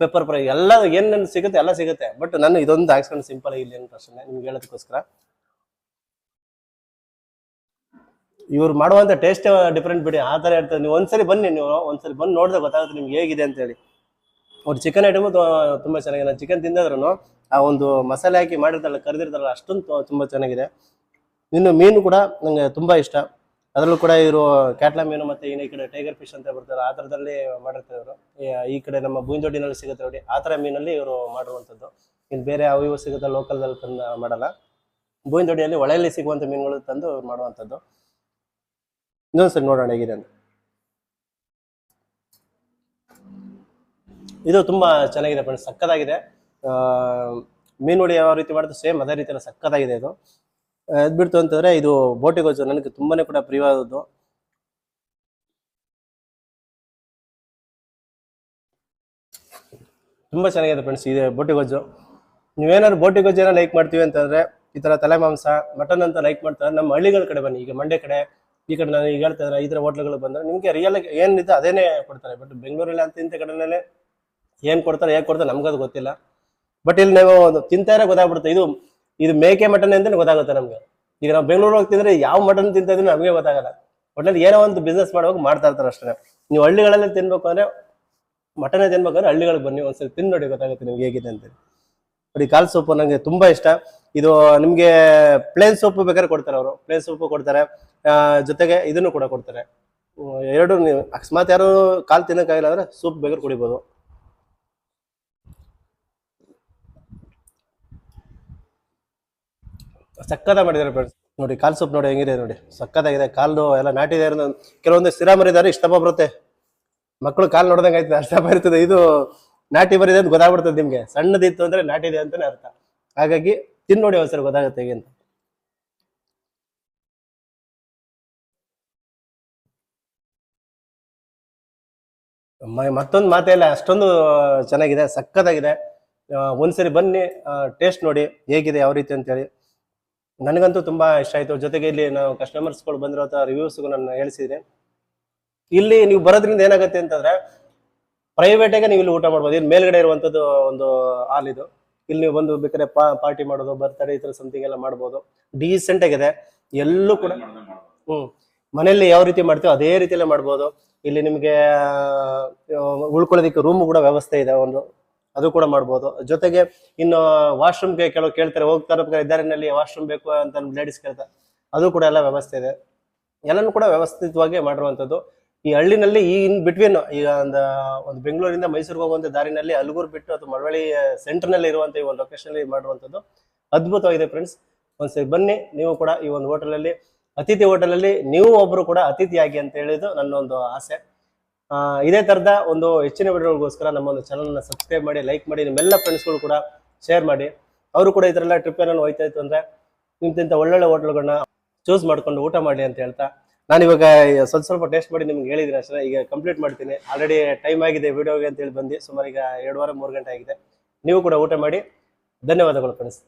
pepper fry ಎಲ್ಲ ಏನೇನು ಸಿಗುತ್ತೆ ಎಲ್ಲ ಸಿಗುತ್ತೆ. ಬಟ್ ನಾನು ಇದೊಂದು ಹಾಕ್ಸ್ಕೊಂಡು ಸಿಂಪಲ್ ಇಲ್ಲಿ ಏನು ಪ್ರಶ್ನೆ ನಿಮ್ಗೆ ಹೇಳೋದಕ್ಕೋಸ್ಕರ. ಇವ್ರು ಮಾಡುವಂತ ಟೇಸ್ಟ್ ಡಿಫ್ರೆಂಟ್ ಬಿಡಿ. ಆ ಥರ ಇರ್ತದೆ. ನೀವು ಒಂದ್ಸರಿ ಬನ್ನಿ, ನೀವು ಒಂದ್ಸರಿ ಬಂದು ನೋಡಿದ್ರೆ ಗೊತ್ತಾಗುತ್ತೆ ನಿಮ್ಗೆ ಹೇಗಿದೆ ಅಂತ ಹೇಳಿ ಅವ್ರು ಚಿಕನ್ ಐಟಮು ತುಂಬಾ ಚೆನ್ನಾಗಿದೆ. ನಾನು ಚಿಕನ್ ತಿಂದಿದ್ರು ಆ ಒಂದು ಮಸಾಲೆ ಹಾಕಿ ಮಾಡಿರ್ತಾರಲ್ಲ, ಕರೆದಿರ್ತಾರಲ್ಲ, ಅಷ್ಟೊಂದು ತುಂಬಾ ಚೆನ್ನಾಗಿದೆ. ಇನ್ನು ಮೀನು ಕೂಡ ನಂಗೆ ತುಂಬಾ ಇಷ್ಟ. ಅದರಲ್ಲೂ ಕೂಡ ಇವರು ಕ್ಯಾಟ್ಲಾ ಮೀನು ಮತ್ತೆ ಇನ್ನು ಈ ಕಡೆ ಟೈಗರ್ ಫಿಶ್ ಅಂತ ಬರ್ತಾರೆ ಆ ಥರದಲ್ಲಿ ಮಾಡಿರ್ತಾರೆ ಇವರು. ಈ ಕಡೆ ನಮ್ಮ ಬೂಂದೊಡ್ಡಿನಲ್ಲಿ ಸಿಗುತ್ತೆ ನೋಡಿ ಆ ಥರ ಮೀನಲ್ಲಿ ಇವರು ಮಾಡಿರುವಂಥದ್ದು. ಇನ್ನು ಬೇರೆ ಯಾವ ಇವು ಸಿಗುತ್ತೆ ಲೋಕಲ್ದಲ್ಲಿ ತಂದು ಮಾಡಲ್ಲ. ಬೂಂದೊಡ್ಡಿಯಲ್ಲಿ ಒಳೆಯಲ್ಲಿ ಸಿಗುವಂಥ ಮೀನುಗಳು ತಂದು ಮಾಡುವಂಥದ್ದು. ಇನ್ನೊಂದ್ಸರಿ ನೋಡೋಣ ಹೇಗಿದೆ ಇದು ತುಂಬಾ ಚೆನ್ನಾಗಿದೆ ಫ್ರೆಂಡ್ಸ್ ಸಕ್ಕತ್ತಾಗಿದೆ. ಆ, ಮೀನುಳಿ ಯಾವ ರೀತಿ ಮಾಡಿದ್ರು ಸೇಮ್ ಅದೇ ರೀತಿಯಲ್ಲಿ ಸಕ್ಕತ್ತಾಗಿದೆ ಇದು. ಅದ್ ಬಿಡ್ತು ಅಂತಂದ್ರೆ ಇದು ಬೋಟಿ ಗೊಜ್ಜು ನನಗೆ ತುಂಬಾನೇ ಕೂಡ ಪ್ರಿಯವಾದದ್ದು. ತುಂಬಾ ಚೆನ್ನಾಗಿದೆ ಫ್ರೆಂಡ್ಸ್ ಇದೆ ಬೋಟಿ ಗೊಜ್ಜು ನೀವೇನಾದ್ರು ಬೋಟಿ ಗೊಜ್ಜನ್ನ ಲೈಕ್ ಮಾಡ್ತೀವಿ ಅಂತಂದ್ರೆ ಈ ತರ ತಲೆ ಮಾಂಸ ಮಟನ್ ಅಂತ ಲೈಕ್ ಮಾಡ್ತಾರೆ. ನಮ್ಮ ಹಳ್ಳಿಗಳ ಕಡೆ ಬನ್ನಿ. ಈಗ ಮಂಡ್ಯ ಕಡೆ, ಈ ಕಡೆ ನಾನು ಈಗ ಹೇಳ್ತಾ ಇದ್ರೆ ಈ ತರ ಹೋಟ್ಲ್ಗಳು ಬಂದ್ರೆ ನಿಮ್ಗೆ ರಿಯಲ್ ಆಗಿ ಏನಿದೆ ಅದೇನೇ ಕೊಡ್ತಾರೆ. ಬಟ್ ಬೆಂಗಳೂರಲ್ಲಿ ಅಂತ ಇಂಥ ಕಡೆನೇ ಏನ್ ಕೊಡ್ತಾರೆ ಹೇಗೆ ಕೊಡ್ತಾರೆ ನಮ್ಗದು ಗೊತ್ತಿಲ್ಲ. ಬಟ್ ಇಲ್ಲಿ ನಾವು ತಿಂತಾ ಇರೋ ಗೊತ್ತಾಗ್ಬಿಡುತ್ತೆ. ಇದು ಇದು ಮೇಕೆ ಮಟನ್ ಅಂತ ಗೊತ್ತಾಗುತ್ತೆ ನಮ್ಗೆ? ಈಗ ನಾವು ಬೆಂಗಳೂರು ಹೋಗಿ ತಿಂದ್ರೆ ಯಾವ ಮಟನ್ ತಿಂತ ನಮಗೆ ಗೊತ್ತಾಗಲ್ಲ. ಒಟ್ಟಲ್ಲಿ ಏನೋ ಒಂದು ಬಿಸ್ನೆಸ್ ಮಾಡುವಾಗ ಮಾಡ್ತಾ ಇರ್ತಾರೆ ಅಷ್ಟೇ. ನೀವು ಹಳ್ಳಿಗಳಲ್ಲಿ ತಿನ್ಬೇಕು ಅಂದ್ರೆ ಮಟನ್ ತಿನ್ಬೇಕಂದ್ರೆ ಹಳ್ಳಿಗಳಿಗೆ ಬನ್ನಿ ಒಂದ್ಸರಿ ತಿಂದು ನೋಡಿ ಗೊತ್ತಾಗುತ್ತೆ ನಿಮ್ಗೆ ಹೇಗಿದೆ ಅಂತ ನೋಡಿ, ಕಾಲ್ ಸೊಪ್ಪು ನಂಗೆ ತುಂಬಾ ಇಷ್ಟ. ಇದು ನಿಮ್ಗೆ ಪ್ಲೇನ್ ಸೂಪ್ ಬೇಕಾದ್ರೆ ಕೊಡ್ತಾರೆ ಅವರು. ಪ್ಲೇನ್ ಸೂಪ್ ಕೊಡ್ತಾರೆ. ಜೊತೆಗೆ ಇದನ್ನು ಕೂಡ ಕೊಡ್ತಾರೆ. ಎರಡು ನೀವು ಅಕಸ್ಮಾತ್ ಯಾರು ಕಾಲ್ ತಿನ್ನಕ್ಕಾಗಿಲ್ಲ ಅಂದ್ರೆ ಸೂಪ್ ಬೇಕಾದ್ರೆ ಕುಡಿಬೋದು. ಸಕ್ಕದ ಮಾಡಿದ್ದಾರೆ ಫ್ರೆಂಡ್ಸ್ ನೋಡಿ, ಕಾಲು ಸೊಪ್ಪು ನೋಡಿ, ಹೆಂಗಿದೆ ನೋಡಿ. ಸಕ್ಕತ್ತಾಗಿದೆ. ಕಾಲು ಎಲ್ಲ ನಾಟಿದೆ ಕೆಲವೊಂದು ಸ್ಥಿರ ಮರಿದಾರೆ ಇಷ್ಟಪ ಬರುತ್ತೆ ಮಕ್ಕಳು ಕಾಲು ನೋಡ್ದಂಗೆ ಆಯ್ತದೆ ಅಷ್ಟಪ ಇರ್ತದೆ ಇದು ನಾಟಿ ಬರಿದೆ ಅಂತ ಗೊತ್ತಾಗ್ಬಿಡ್ತದೆ ನಿಮ್ಗೆ. ಸಣ್ಣದಿತ್ತು ಅಂದ್ರೆ ನಾಟಿದೆ ಅಂತಾನೆ ಅರ್ಥ. ಹಾಗಾಗಿ ತಿನ್ ನೋಡಿ ಒಂದ್ಸರಿ ಗೊತ್ತಾಗುತ್ತೆ ಹೇಗೆ ಅಂತ. ಮತ್ತೊಂದು ಮಾತೇ ಇಲ್ಲ ಅಷ್ಟೊಂದು ಚೆನ್ನಾಗಿದೆ, ಸಕ್ಕತ್ತಾಗಿದೆ. ಒಂದ್ಸರಿ ಬನ್ನಿ ಟೇಸ್ಟ್ ನೋಡಿ ಹೇಗಿದೆ, ಯಾವ ರೀತಿ ಅಂತೇಳಿ. ನನಗಂತೂ ತುಂಬಾ ಇಷ್ಟ ಆಯ್ತು. ಜೊತೆಗೆ ಇಲ್ಲಿ ನಾವು ಕಸ್ಟಮರ್ಸ್ಗಳು ಬಂದಿರೋ ರಿವ್ಯೂಸ್ಗೂ ನಾನು ಹೇಳಿಸಿದ್ದೀನಿ ಇಲ್ಲಿ ನೀವು ಬರೋದ್ರಿಂದ ಏನಾಗುತ್ತೆ ಅಂತಂದ್ರೆ ಪ್ರೈವೇಟಾಗೆ ನೀವು ಇಲ್ಲಿ ಊಟ ಮಾಡ್ಬೋದು. ಇಲ್ಲಿ ಮೇಲ್ಗಡೆ ಇರುವಂಥದ್ದು ಒಂದು ಹಾಲ್ ಇದು. ಇಲ್ಲಿ ನೀವು ಬಂದು ಬೇಕಾದ್ರೆ ಪಾರ್ಟಿ ಮಾಡೋದು ಬರ್ತಾರೆ ಈ ಥರ ಸಮಥಿಂಗ್ ಎಲ್ಲ ಮಾಡ್ಬೋದು. ಡೀಸೆಂಟ್ ಆಗಿದೆ. ಎಲ್ಲೂ ಕೂಡ ಹ್ಮ್. ಮನೆಯಲ್ಲಿ ಯಾವ ರೀತಿ ಮಾಡ್ತೀವೋ ಅದೇ ರೀತಿಯಲ್ಲೇ ಮಾಡ್ಬೋದು. ಇಲ್ಲಿ ನಿಮಗೆ ಉಳ್ಕೊಳ್ಳೋದಕ್ಕೆ ರೂಮ್ ಕೂಡ ವ್ಯವಸ್ಥೆ ಇದೆ ಒಂದು. ಅದು ಕೂಡ ಮಾಡ್ಬೋದು. ಜೊತೆಗೆ ಇನ್ನು ವಾಶ್ರೂಮ್ಗೆ ಕೆಲವು ಕೇಳ್ತಾರೆ ಹೋಗ್ತಾ ಇರ್ಬೇಕಾದ್ರೆ ದಾರಿನಲ್ಲಿ ವಾಶ್ರೂಮ್ ಬೇಕು ಅಂತ ಲೇಡೀಸ್ ಕೇಳ್ತಾರೆ ಅದು ಕೂಡ ಎಲ್ಲ ವ್ಯವಸ್ಥೆ ಇದೆ. ಎಲ್ಲನೂ ಕೂಡ ವ್ಯವಸ್ಥಿತವಾಗಿ ಮಾಡಿರುವಂಥದ್ದು. ಈ ಹಳ್ಳಿನಲ್ಲಿ ಈ ಇನ್ ಬಿಟ್ವೀನ್ ಈಗ ಒಂದು ಒಂದು ಬೆಂಗಳೂರಿಂದ ಮೈಸೂರಿಗೆ ಹೋಗುವಂಥ ದಾರಿನಲ್ಲಿ ಅಲ್ಗೂರು ಬಿಟ್ಟು ಅಥವಾ ಮಳವಳ್ಳಿ ಸೆಂಟರ್ನಲ್ಲಿ ಇರುವಂಥ ಈ ಒಂದು ಲೊಕೇಶನ್ ಮಾಡಿರುವಂಥದ್ದು. ಅದ್ಭುತವಾಗಿದೆ ಫ್ರೆಂಡ್ಸ್ ಒಂದ್ಸರಿ ಬನ್ನಿ, ನೀವು ಕೂಡ ಈ ಒಂದು ಹೋಟೆಲಲ್ಲಿ ಅತಿಥಿ ಹೋಟೆಲಲ್ಲಿ ನೀವು ಒಬ್ರು ಕೂಡ ಅತಿಥಿಯಾಗಿ ಅಂತ ಹೇಳಿದ್ದು ನನ್ನ ಒಂದು ಆಸೆ. ಇದೇ ತರದ ಒಂದು ಹೆಚ್ಚಿನ ವಿಡಿಯೋಗಳಿಗೋಸ್ಕರ ನಮ್ಮ ಒಂದು ಚಾನಲ್ನ ಸಬ್ಸ್ಕ್ರೈಬ್ ಮಾಡಿ ಲೈಕ್ ಮಾಡಿ, ನಿಮ್ಮೆಲ್ಲ ಫ್ರೆಂಡ್ಸ್ಗಳು ಕೂಡ ಶೇರ್ ಮಾಡಿ. ಅವರು ಕೂಡ ಥರ ಎಲ್ಲ ಟ್ರಿಪ್ ಏನೋ ಹೋಯ್ತಾ ಇತ್ತು ಅಂದ್ರೆ ಇಂತಿಂಥ ಒಳ್ಳೊಳ್ಳೆ ಹೋಟೆಲ್ಗಳನ್ನ ಚೂಸ್ ಮಾಡ್ಕೊಂಡು ಊಟ ಮಾಡಿ ಅಂತ ಹೇಳ್ತಾ. ನಾನು ಇವಾಗ ಸ್ವಲ್ಪ ಸ್ವಲ್ಪ ಟೇಸ್ಟ್ ಮಾಡಿ ನಿಮ್ಗೆ ಹೇಳಿದ್ದೀನಿ ಅಷ್ಟೇ. ಈಗ ಕಂಪ್ಲೀಟ್ ಮಾಡ್ತೀನಿ. ಆಲ್ರೆಡಿ ಟೈಮ್ ಆಗಿದೆ ವಿಡಿಯೋಗೆ ಅಂತ ಹೇಳಿ ಬಂದು ಸುಮಾರು ಈಗ ಎರಡು ವಾರ ಮೂರು ಗಂಟೆ ಆಗಿದೆ. ನೀವು ಕೂಡ ಊಟ ಮಾಡಿ. ಧನ್ಯವಾದಗಳು ಫ್ರೆಂಡ್ಸ್